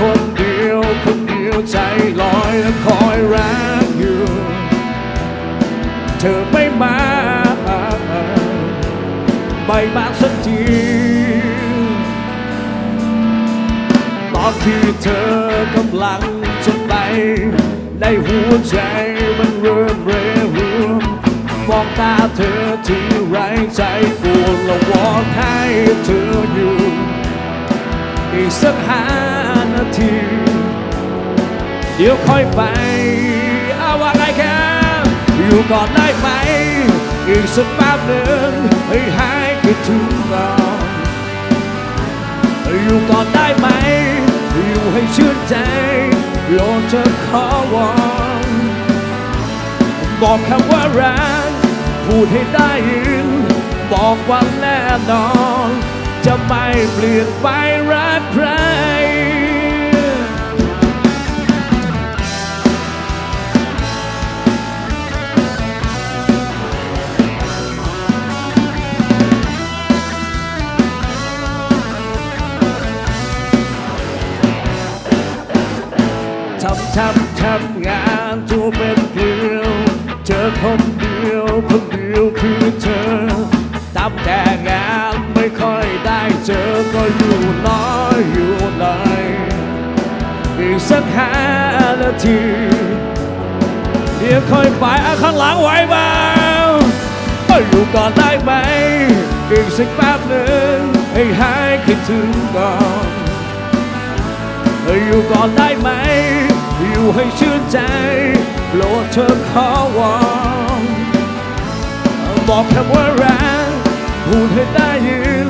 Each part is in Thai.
คนเดียว คนเดียวใจลอยและคอยรักอยู่ เธอไม่มาไม่มาสักทีตอนที่เธอกำลังจะไป ในหัวใจมันเริ่มเรรวมมองตาเธอที่ไร้ใจปวดละวอดให้เธออยู่ อีกสักหา ทีเดี๋ยวค่อยไปเอาว่าไงแค่อยู่ก่อนได้ไหมอีกสักแป๊บหนึ่งให้หายคิดถึงก่อนอยู่ก่อนได้ไหมอยู่ให้ชื่นใจโปรดเธอขอวอนบอกคำว่ารักพูดให้ได้ยินบอกว่าแน่นอน จะไม่เปลี่ยนไปรักใคร ทำทำทำงานตัวเป็นเกลียวเจอคนเดียวคนเดียวคือเธอทำแต่งานไม่ค่อยได้เจอก็อยู่น้อยอยู่หน่อยอีกสักห้านาทีเดี๋ยวค่อยไปอะข้างหลังไหวเปล่าก็อยู่ก่อนได้ไหมอีกสักแป๊บหนึ่งให้หายคิดถึงก่อน อยู่ก่อนได้ไหม อยู่ให้ชื่นใจโปรดเธอขอวอนบอกแค่ว่ารักพูดให้ได้ยิน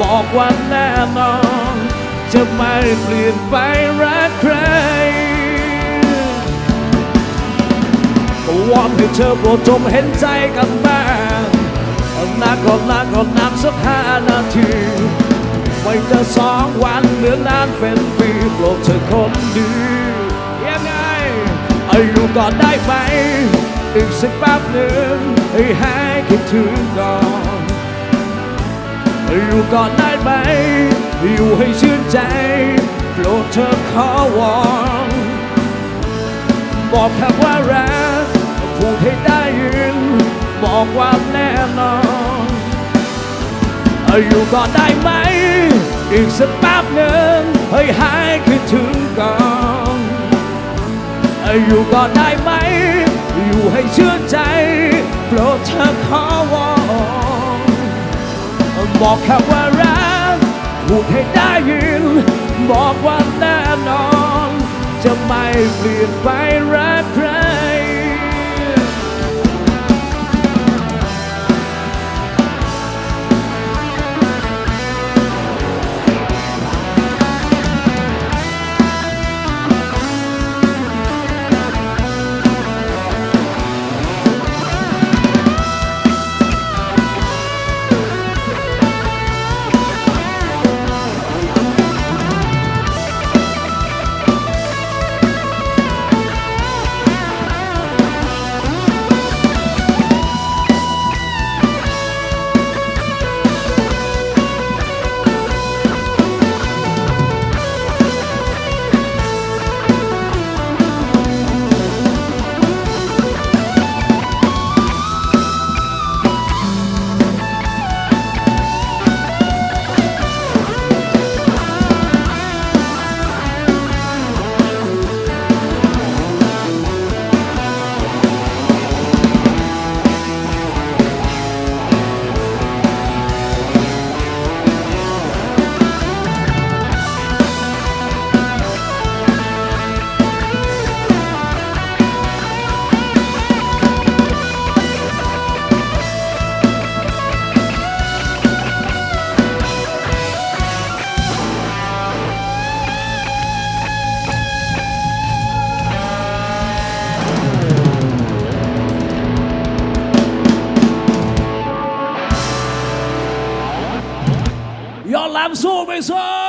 บอกว่าแน่นอน จะไม่เปลี่ยนไปรักใครวอนให้เธอโปรดจงเห็นใจกันบ้างนักก็นักก็นักสักห้านาที ไม่จะสองวันเหมือนนานเป็นปีโปรดเธอคนดียังไงอายุก่อนได้ไหม อีกสักแป๊บหนึ่งให้หายคิดถึงก่อนอายู่ก่อนได้ไหม อยู่ให้ชื่นใจโปรดเธอขอวอนบอกแค่ว่ารักพูดให้ได้ยิน บอกว่าแน่นอนอยู่ก่อนได้ไหม อีกสักแป๊บหนึ่งให้หายคิดถึงก่อนอยู่ก่อนได้ไหม อยู่ให้เชื่อใจ โปรดเธอขอวอนบอกแค่ว่ารักพูดให้ได้ยิน บอกว่าแน่นอน จะไม่เปลี่ยนไป aos homens. Oh!